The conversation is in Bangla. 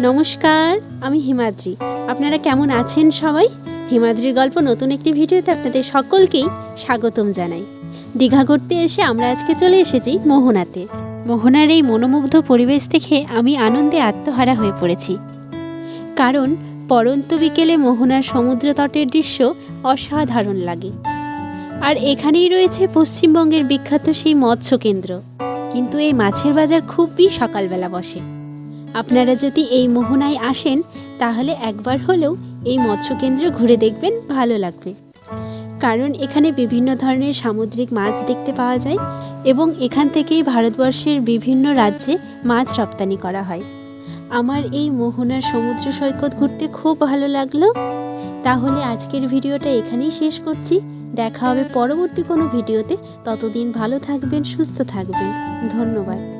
নমস্কার, আমি হিমাদ্রি। আপনারা কেমন আছেন সবাই? হিমাদ্রির গল্প নতুন একটি ভিডিওতে আপনাদের সকলকেই স্বাগতম জানাই। দীঘা ঘুরতে এসে আমরা আজকে চলে এসেছি মোহনাতে। মোহনার এই মনোমুগ্ধ পরিবেশ দেখে আমি আনন্দে আত্মহারা হয়ে পড়েছি। কারণ পরন্ত বিকেলে মোহনার সমুদ্র তটের দৃশ্য অসাধারণ লাগে। আর এখানেই রয়েছে পশ্চিমবঙ্গের বিখ্যাত সেই মৎস্য কেন্দ্র কিন্তু এই মাছের বাজার খুবই সকালবেলা বসে। আপনারা যদি এই মোহনায় আসেন, তাহলে একবার হলেও এই মৎস্যকেন্দ্র ঘুরে দেখবেন, ভালো লাগবে। কারণ এখানে বিভিন্ন ধরনের সামুদ্রিক মাছ দেখতে পাওয়া যায় এবং এখান থেকেই ভারতবর্ষের বিভিন্ন রাজ্যে মাছ রপ্তানি করা হয়। আমার এই মোহনার সমুদ্র সৈকত ঘুরতে খুব ভালো লাগল। তাহলে আজকের ভিডিওটা এখানেই শেষ করছি। দেখা হবে পরবর্তী কোনো ভিডিওতে। ততদিন ভালো থাকবেন, সুস্থ থাকবেন। ধন্যবাদ।